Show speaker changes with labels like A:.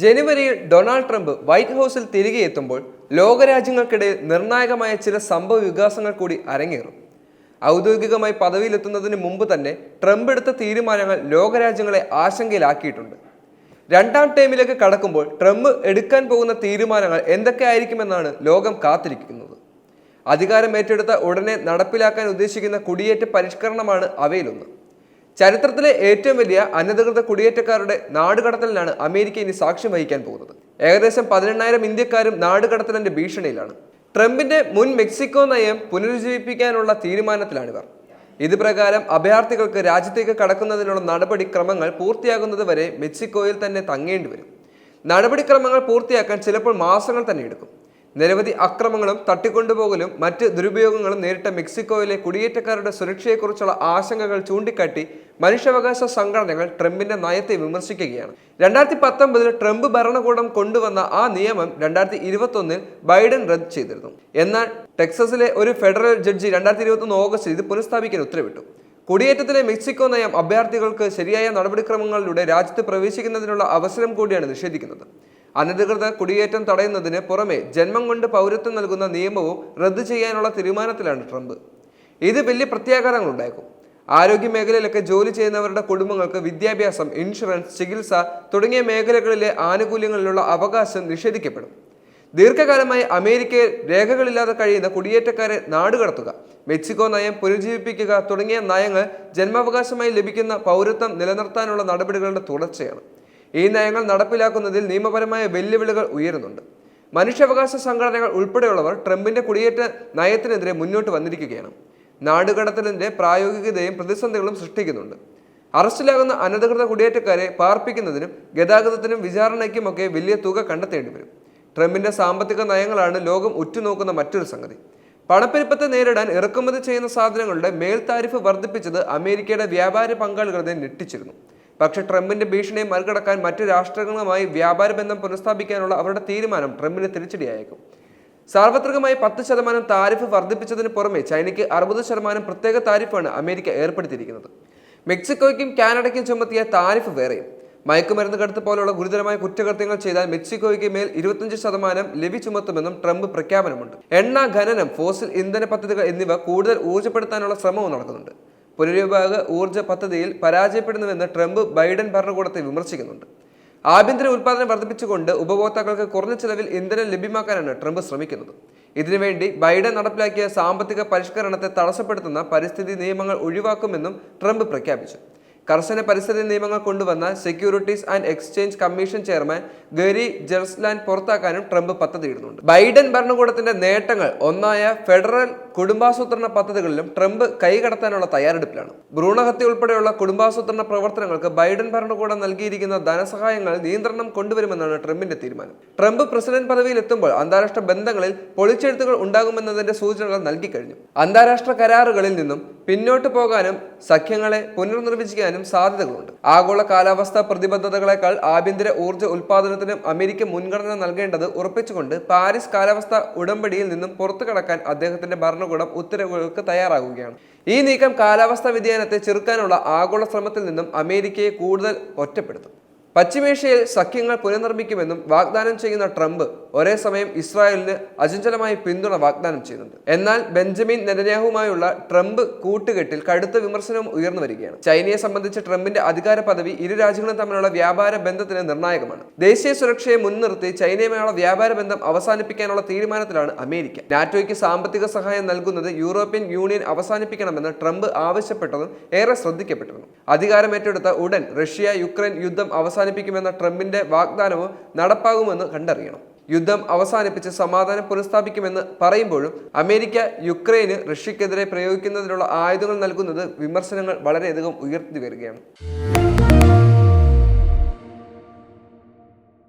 A: ജനുവരിയിൽ Donald Trump white ഹൗസിൽ തിരികെ എത്തുമ്പോൾ ലോകരാജ്യങ്ങൾക്കിടയിൽ നിർണായകമായ ചില സംഭവ വികാസങ്ങൾ കൂടി അരങ്ങേറും. ഔദ്യോഗികമായി പദവിയിലെത്തുന്നതിന് മുമ്പ് തന്നെ ട്രംപ് എടുത്ത തീരുമാനങ്ങൾ ലോകരാജ്യങ്ങളെ ആശങ്കയിലാക്കിയിട്ടുണ്ട്. രണ്ടാം ടേമിലേക്ക് കടക്കുമ്പോൾ ട്രംപ് എടുക്കാൻ പോകുന്ന തീരുമാനങ്ങൾ എന്തൊക്കെയായിരിക്കുമെന്നാണ് ലോകം കാത്തിരിക്കുന്നത്. അധികാരം ഏറ്റെടുത്ത ഉടനെ നടപ്പിലാക്കാൻ ഉദ്ദേശിക്കുന്ന കുടിയേറ്റ പരിഷ്കരണമാണ് അവയിലൊന്ന്. ചരിത്രത്തിലെ ഏറ്റവും വലിയ അനധികൃത കുടിയേറ്റക്കാരുടെ നാടുകടത്തലിനാണ് അമേരിക്ക ഇനി സാക്ഷ്യം വഹിക്കാൻ പോകുന്നത്. ഏകദേശം പതിനെണ്ണായിരം ഇന്ത്യക്കാരും നാടുകടത്തലിന്റെ ഭീഷണിയിലാണ്. ട്രംപിന്റെ മുൻ മെക്സിക്കോ നയം പുനരുജ്ജീവിപ്പിക്കാനുള്ള തീരുമാനത്തിലാണിവർ. ഇത് പ്രകാരം അഭയാർത്ഥികൾക്ക് രാജ്യത്തേക്ക് കടക്കുന്നതിനുള്ള നടപടിക്രമങ്ങൾ പൂർത്തിയാകുന്നത് വരെ മെക്സിക്കോയിൽ തന്നെ തങ്ങേണ്ടി വരും. നടപടിക്രമങ്ങൾ പൂർത്തിയാക്കാൻ ചിലപ്പോൾ മാസങ്ങൾ തന്നെ എടുക്കും. നിരവധി അക്രമങ്ങളും തട്ടിക്കൊണ്ടുപോകലും മറ്റ് ദുരുപയോഗങ്ങളും നേരിട്ട മെക്സിക്കോയിലെ കുടിയേറ്റക്കാരുടെ സുരക്ഷയെക്കുറിച്ചുള്ള ആശങ്കകൾ ചൂണ്ടിക്കാട്ടി മനുഷ്യാവകാശ സംഘടനകൾ ട്രംപിന്റെ നയത്തെ വിമർശിക്കുകയാണ്. രണ്ടായിരത്തി പത്തൊമ്പതിൽ ട്രംപ് ഭരണകൂടം കൊണ്ടുവന്ന ആ നിയമം രണ്ടായിരത്തി ഇരുപത്തൊന്നിൽ ബൈഡൻ റദ്ദ് ചെയ്തിരുന്നു. എന്നാൽ ടെക്സസിലെ ഒരു ഫെഡറൽ ജഡ്ജി രണ്ടായിരത്തി ഇരുപത്തൊന്ന് ഓഗസ്റ്റിൽ ഇത് പുനഃസ്ഥാപിക്കാൻ ഉത്തരവിട്ടു. കുടിയേറ്റത്തിലെ മെക്സിക്കോ നയം അഭയാർത്ഥികൾക്ക് ശരിയായ നടപടിക്രമങ്ങളിലൂടെ രാജ്യത്ത് പ്രവേശിക്കുന്നതിനുള്ള അവസരം കൂടിയാണ് നിഷേധിക്കുന്നത്. അനധികൃത കുടിയേറ്റം തടയുന്നതിന് പുറമെ ജന്മം കൊണ്ട് പൗരത്വം നൽകുന്ന നിയമവും റദ്ദു ചെയ്യാനുള്ള തീരുമാനത്തിലാണ് ട്രംപ്. ഇത് വലിയ പ്രത്യാഘാതങ്ങൾ ഉണ്ടാക്കും. ആരോഗ്യ മേഖലയിലൊക്കെ ജോലി ചെയ്യുന്നവരുടെ കുടുംബങ്ങൾക്ക് വിദ്യാഭ്യാസം ഇൻഷുറൻസ് ചികിത്സ തുടങ്ങിയ മേഖലകളിലെ ആനുകൂല്യങ്ങളിലുള്ള അവകാശം നിഷേധിക്കപ്പെടും. ദീർഘകാലമായി അമേരിക്കയിൽ രേഖകളില്ലാതെ കഴിയുന്ന കുടിയേറ്റക്കാരെ നാടുകടത്തുക മെക്സിക്കോ നയം പുനരുജ്ജീവിപ്പിക്കുക തുടങ്ങിയ നയങ്ങൾ ജന്മാവകാശമായി ലഭിക്കുന്ന പൗരത്വം നിലനിർത്താനുള്ള നടപടികളുടെ തുടർച്ചയാണ്. ഈ നയങ്ങൾ നടപ്പിലാക്കുന്നതിൽ നിയമപരമായ വെല്ലുവിളികൾ ഉയരുന്നുണ്ട്. മനുഷ്യാവകാശ സംഘടനകൾ ഉൾപ്പെടെയുള്ളവർ ട്രംപിന്റെ കുടിയേറ്റ നയത്തിനെതിരെ മുന്നോട്ട് വന്നിരിക്കുകയാണ്. നാടുകടത്തലിന്റെ പ്രായോഗികതയും പ്രതിസന്ധികളും സൃഷ്ടിക്കുന്നുണ്ട്. അറസ്റ്റിലാകുന്ന അനധികൃത കുടിയേറ്റക്കാരെ പാർപ്പിക്കുന്നതിനും ഗതാഗതത്തിനും വിചാരണയ്ക്കുമൊക്കെ വലിയ തുക കണ്ടെത്തേണ്ടി വരും ട്രംപിന്റെ സാമ്പത്തിക നയങ്ങളാണ് ലോകം ഉറ്റുനോക്കുന്ന മറ്റൊരു സംഗതി. പണപ്പെരുപ്പത്തെ നേരിടാൻ ഇറക്കുമതി ചെയ്യുന്ന സാധനങ്ങളുടെ മേൽ താരിഫ് വർദ്ധിപ്പിച്ചത് അമേരിക്കയുടെ വ്യാപാര പങ്കാളികളെ ഞെട്ടിച്ചിരുന്നു. പക്ഷേ ട്രംപിന്റെ ഭീഷണിയെ മറികടക്കാൻ മറ്റു രാഷ്ട്രങ്ങളുമായി വ്യാപാര ബന്ധം പുനഃസ്ഥാപിക്കാനുള്ള അവരുടെ തീരുമാനം ട്രംപിന് തിരിച്ചടിയായേക്കും. സാർവത്രികമായി പത്ത് ശതമാനം താരിഫ് വർദ്ധിപ്പിച്ചതിന് പുറമെ ചൈനയ്ക്ക് അറുപത് ശതമാനം പ്രത്യേക താരിഫാണ് അമേരിക്ക ഏർപ്പെടുത്തിയിരിക്കുന്നത്. മെക്സിക്കോയ്ക്കും കാനഡയ്ക്കും ചുമത്തിയ താരിഫ് വേറെയും. മയക്കുമരുന്ന് കടത്ത് പോലുള്ള ഗുരുതരമായ കുറ്റകൃത്യങ്ങൾ ചെയ്താൽ മെക്സിക്കോയ്ക്ക് മേൽ ഇരുപത്തിയഞ്ച് ശതമാനം ലവി ചുമത്തുമെന്നും ട്രംപ് പ്രഖ്യാപനമുണ്ട്. എണ്ണ ഖനനം ഫോസിൽ ഇന്ധന പദ്ധതികൾ എന്നിവ കൂടുതൽ ഊർജപ്പെടുത്താനുള്ള ശ്രമവും നടക്കുന്നുണ്ട്. പുനരുപയോഗ ഊർജ പദ്ധതിയിൽ പരാജയപ്പെടുന്നുവെന്ന് ട്രംപ് ബൈഡൻ ഭരണകൂടത്തെ വിമർശിക്കുന്നുണ്ട്. ആഭ്യന്തര ഉൽപാദനം വർദ്ധിപ്പിച്ചുകൊണ്ട് ഉപഭോക്താക്കൾക്ക് കുറഞ്ഞ ചെലവിൽ ഇന്ധനം ലഭ്യമാക്കാനാണ് ട്രംപ് ശ്രമിക്കുന്നത്. ഇതിനുവേണ്ടി ബൈഡൻ നടപ്പിലാക്കിയ സാമ്പത്തിക പരിഷ്കരണത്തെ തടസ്സപ്പെടുത്തുന്ന പരിസ്ഥിതി നിയമങ്ങൾ ഒഴിവാക്കുമെന്നും ട്രംപ് പ്രഖ്യാപിച്ചു. കർശന പരിസ്ഥിതി നിയമങ്ങൾ കൊണ്ടുവന്ന Securities and Exchange Commission chairman Gary Gensler പുറത്താക്കാനും Trump പദ്ധതിയിടുന്നുണ്ട്. Biden ഭരണകൂടത്തിന്റെ നേട്ടങ്ങൾ ഒന്നായ ഫെഡറൽ കുടുംബാസൂത്രണ പദ്ധതികളിലും ട്രംപ് കൈകടത്താനുള്ള തയ്യാറെടുപ്പിലാണ്. ഭ്രൂണഹത്യ ഉൾപ്പെടെയുള്ള കുടുംബാസൂത്രണ പ്രവർത്തനങ്ങൾക്ക് ബൈഡൻ ഭരണകൂടം നൽകിയിരിക്കുന്ന ധനസഹായങ്ങൾ നിയന്ത്രണം കൊണ്ടുവരുമെന്നാണ് ട്രംപിന്റെ തീരുമാനം. ട്രംപ് പ്രസിഡന്റ് പദവിയിൽ എത്തുമ്പോൾ അന്താരാഷ്ട്ര ബന്ധങ്ങളിൽ പൊളിച്ചെഴുത്തുകൾ ഉണ്ടാകുമെന്നതിന്റെ സൂചനകൾ നൽകിക്കഴിഞ്ഞു. അന്താരാഷ്ട്ര കരാറുകളിൽ നിന്നും പിന്നോട്ട് പോകാനും സഖ്യങ്ങളെ പുനർനിർവചിക്കാനും സാധ്യതകളുണ്ട്. ആഗോള കാലാവസ്ഥാ പ്രതിബദ്ധതകളെക്കാൾ ആഭ്യന്തര ഊർജ ഉൽപാദനത്തിനും അമേരിക്ക മുൻഗണന നൽകേണ്ടത് ഉറപ്പിച്ചുകൊണ്ട് പാരീസ് കാലാവസ്ഥാ ഉടമ്പടിയിൽ നിന്നും പുറത്തു കടക്കാൻ അദ്ദേഹത്തിന്റെ ഭരണകൂടം ഉത്തരവുകൾക്ക് തയ്യാറാകുകയാണ്. ഈ നീക്കം കാലാവസ്ഥാ വ്യതിയാനത്തെ ചെറുക്കാനുള്ള ആഗോള ശ്രമത്തിൽ നിന്നും അമേരിക്കയെ കൂടുതൽ ഒറ്റപ്പെടുത്തും. പശ്ചിമേഷ്യയിൽ സഖ്യങ്ങൾ പുനർനിർമ്മിക്കുമെന്നും വാഗ്ദാനം ചെയ്യുന്ന ട്രംപ് ഒരേ സമയം ഇസ്രായേലിന് അചഞ്ചലമായി പിന്തുണ വാഗ്ദാനം ചെയ്യുന്നുണ്ട്. എന്നാൽ ബെഞ്ചമിൻ നെതന്യാഹുമായുള്ള ട്രംപ് കൂട്ടുകെട്ടിൽ കടുത്ത വിമർശനവും ഉയർന്നു വരികയാണ്. ചൈനയെ സംബന്ധിച്ച് ട്രംപിന്റെ അധികാര പദവി ഇരു രാജ്യങ്ങളും തമ്മിലുള്ള വ്യാപാര ബന്ധത്തിന് നിർണായകമാണ്. ദേശീയ സുരക്ഷയെ മുൻനിർത്തി ചൈനയുമായുള്ള വ്യാപാര ബന്ധം അവസാനിപ്പിക്കാനുള്ള തീരുമാനത്തിലാണ് അമേരിക്ക. നാറ്റോയ്ക്ക് സാമ്പത്തിക സഹായം നൽകുന്നത് യൂറോപ്യൻ യൂണിയൻ അവസാനിപ്പിക്കണമെന്ന് ട്രംപ് ആവശ്യപ്പെട്ടതും ഏറെ ശ്രദ്ധിക്കപ്പെട്ടിരുന്നു. അധികാരമേറ്റെടുത്ത ഉടൻ റഷ്യ യുക്രൈൻ യുദ്ധം അവസാനിപ്പിക്കുമെന്ന ട്രംപിന്റെ വാഗ്ദാനവും നടപ്പാകുമെന്ന് കണ്ടറിയണം. യുദ്ധം അവസാനിപ്പിച്ച് സമാധാനം പുനഃസ്ഥാപിക്കുമെന്ന് പറയുമ്പോഴും അമേരിക്ക യുക്രൈന് റഷ്യക്കെതിരെ പ്രയോഗിക്കുന്നതിനുള്ള ആയുധങ്ങൾ നൽകുന്നത് വിമർശനങ്ങൾ വളരെയധികം ഉയർത്തി വരികയാണ്.